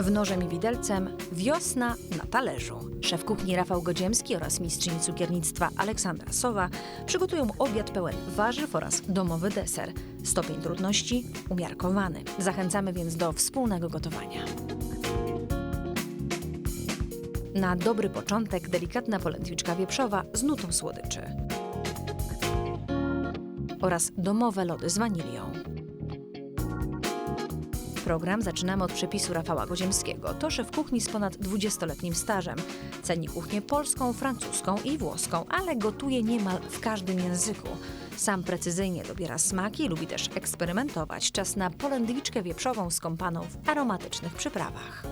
W nożem i widelcem wiosna na talerzu. Szef kuchni Rafał Godziemski oraz mistrzyni cukiernictwa Aleksandra Sowa przygotują obiad pełen warzyw oraz domowy deser. Stopień trudności umiarkowany. Zachęcamy więc do wspólnego gotowania. Na dobry początek delikatna polędwiczka wieprzowa z nutą słodyczy. Oraz domowe lody z wanilią. Program zaczynamy od przepisu Rafała Goziemskiego. To szef kuchni z ponad 20-letnim stażem. Ceni kuchnię polską, francuską i włoską, ale gotuje niemal w każdym języku. Sam precyzyjnie dobiera smaki, lubi też eksperymentować. Czas na polędwiczkę wieprzową skąpaną w aromatycznych przyprawach.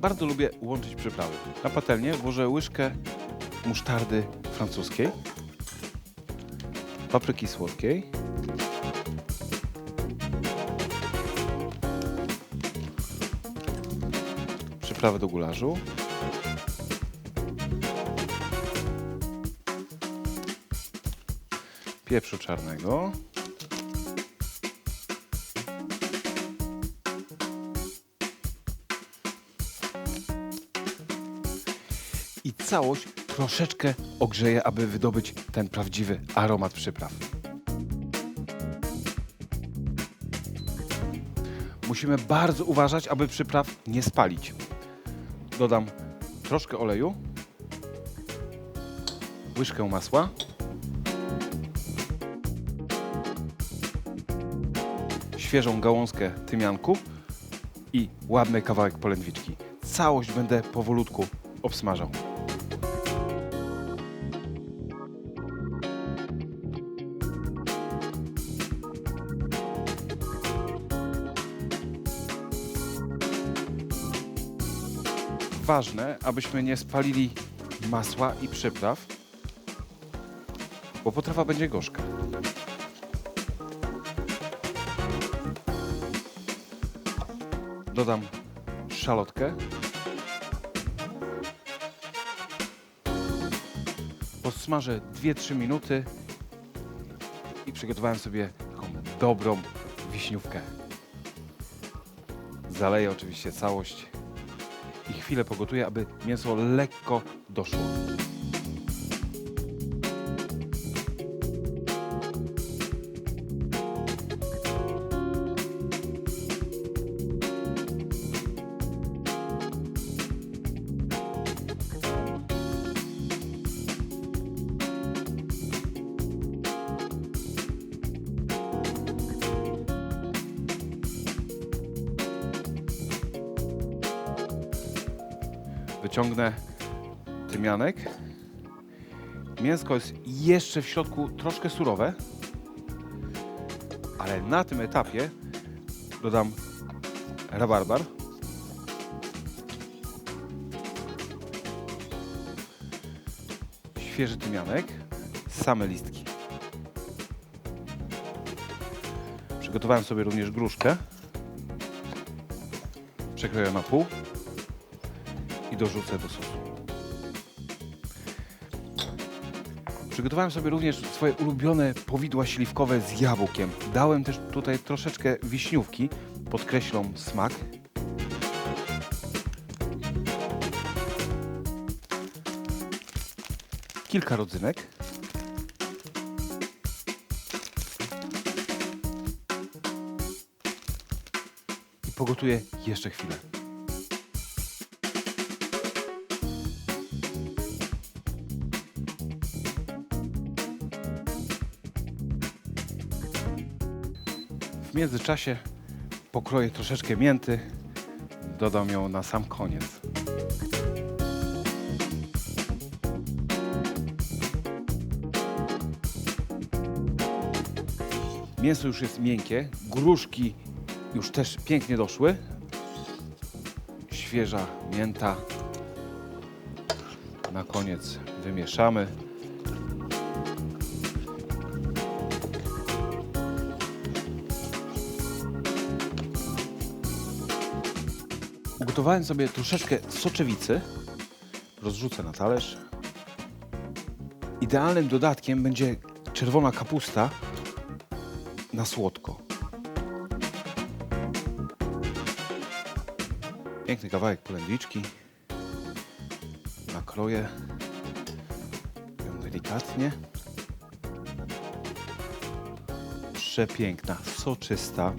Bardzo lubię łączyć przyprawy. Na patelnię włożę łyżkę musztardy francuskiej, papryki słodkiej, przyprawę do gularzu, pieprzu czarnego, i całość troszeczkę ogrzeję, aby wydobyć ten prawdziwy aromat przypraw. Musimy bardzo uważać, aby przypraw nie spalić. Dodam troszkę oleju, łyżkę masła, świeżą gałązkę tymianku i ładny kawałek polędwiczki. Całość będę powolutku obsmażał. Ważne, abyśmy nie spalili masła i przypraw, bo potrawa będzie gorzka. Dodam szalotkę. Posmażę 2-3 minuty i przygotowałem sobie taką dobrą wiśniówkę. Zaleję oczywiście całość i chwilę pogotuję, aby mięso lekko doszło. Wyciągnę tymianek. Mięsko jest jeszcze w środku troszkę surowe, ale na tym etapie dodam rabarbar. Świeży tymianek, same listki. Przygotowałem sobie również gruszkę. Przekroję na pół dorzucę do sosu. Przygotowałem sobie również swoje ulubione powidła śliwkowe z jabłkiem. Dałem też tutaj troszeczkę wiśniówki, podkreślą smak. Kilka rodzynek. I pogotuję jeszcze chwilę. Międzyczasie pokroję troszeczkę mięty, dodam ją na sam koniec. Mięso już jest miękkie, gruszki już też pięknie doszły. Świeża mięta. Na koniec wymieszamy. Ugotowałem sobie troszeczkę soczewicy. Rozrzucę na talerz. Idealnym dodatkiem będzie czerwona kapusta na słodko. Piękny kawałek polędwiczki. Nakroję ją delikatnie. Przepiękna, soczysta.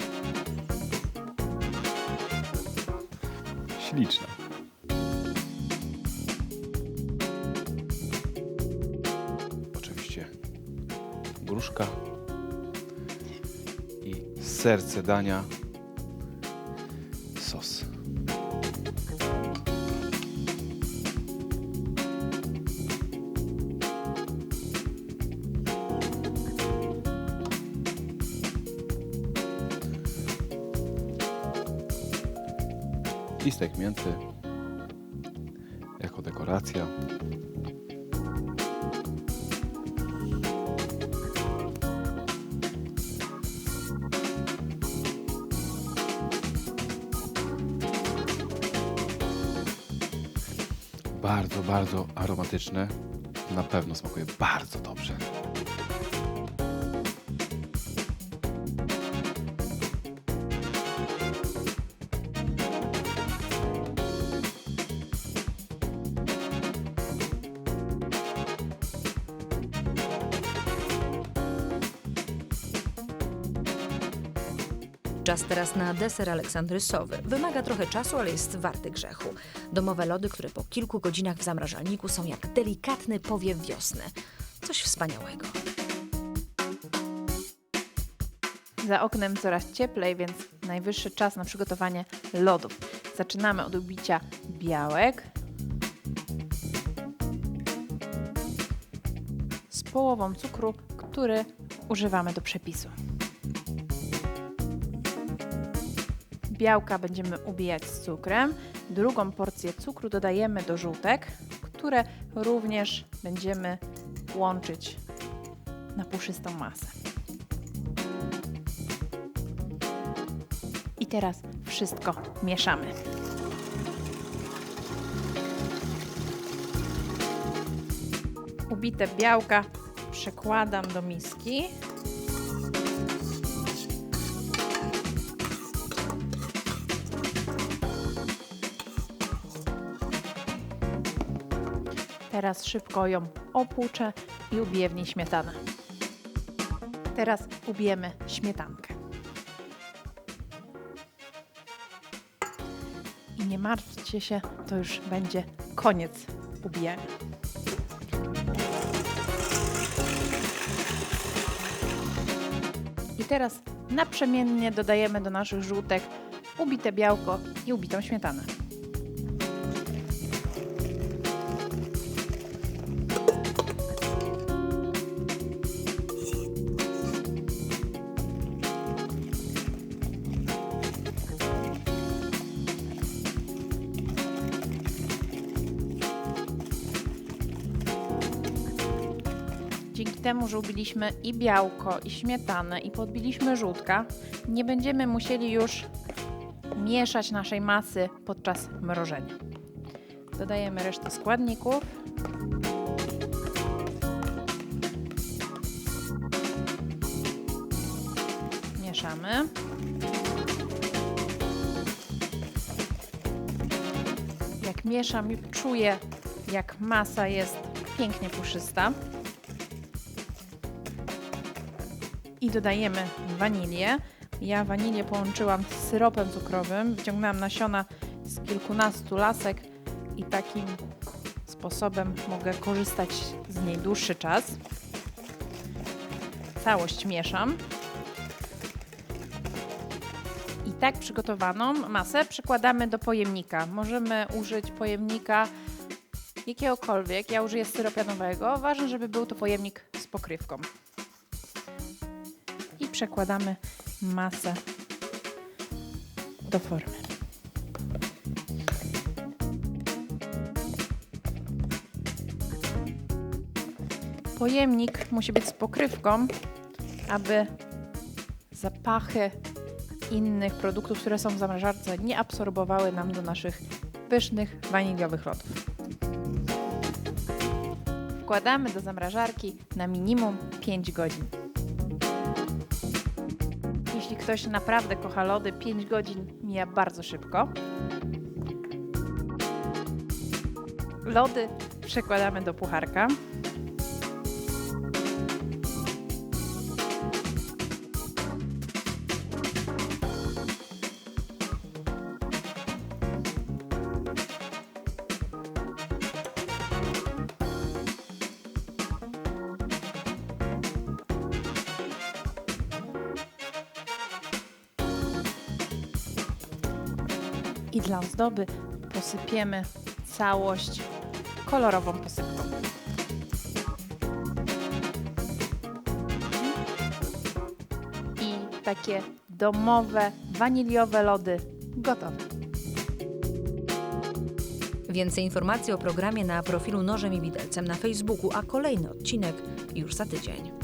Śliczna. Oczywiście gruszka i serce dania sos. Listek mięty jako dekoracja. Bardzo, bardzo aromatyczne. Na pewno smakuje bardzo dobrze. Czas teraz na deser aleksandrysowy. Wymaga trochę czasu, ale jest warty grzechu. Domowe lody, które po kilku godzinach w zamrażalniku są jak delikatny powiew wiosny. Coś wspaniałego. Za oknem coraz cieplej, więc najwyższy czas na przygotowanie lodów. Zaczynamy od ubicia białek z połową cukru, który używamy do przepisu. Białka będziemy ubijać z cukrem. Drugą porcję cukru dodajemy do żółtek, które również będziemy łączyć na puszystą masę. I teraz wszystko mieszamy. Ubite białka przekładam do miski. Teraz szybko ją opłuczę i ubiję w niej śmietanę. Teraz ubijemy śmietankę. I nie martwcie się, to już będzie koniec ubijania. I teraz naprzemiennie dodajemy do naszych żółtek ubite białko i ubitą śmietanę. Temu, że ubiliśmy i białko, i śmietanę, i podbiliśmy żółtka, nie będziemy musieli już mieszać naszej masy podczas mrożenia. Dodajemy resztę składników. Mieszamy. Jak mieszam, czuję, jak masa jest pięknie puszysta. I dodajemy wanilię. Ja wanilię połączyłam z syropem cukrowym, wyciągnęłam nasiona z kilkunastu lasek i takim sposobem mogę korzystać z niej dłuższy czas. Całość mieszam. I tak przygotowaną masę przekładamy do pojemnika. Możemy użyć pojemnika jakiegokolwiek. Ja użyję syropianowego. Ważne, żeby był to pojemnik z pokrywką przekładamy masę do formy. Pojemnik musi być z pokrywką, aby zapachy innych produktów, które są w zamrażarce, nie absorbowały nam do naszych pysznych waniliowych lodów. Wkładamy do zamrażarki na minimum 5 godzin. Jeśli ktoś naprawdę kocha lody, 5 godzin mija bardzo szybko. Lody przekładamy do pucharka. I dla ozdoby posypiemy całość kolorową posypką. I takie domowe, waniliowe lody gotowe. Więcej informacji o programie na profilu Nożem i Widelcem na Facebooku, a kolejny odcinek już za tydzień.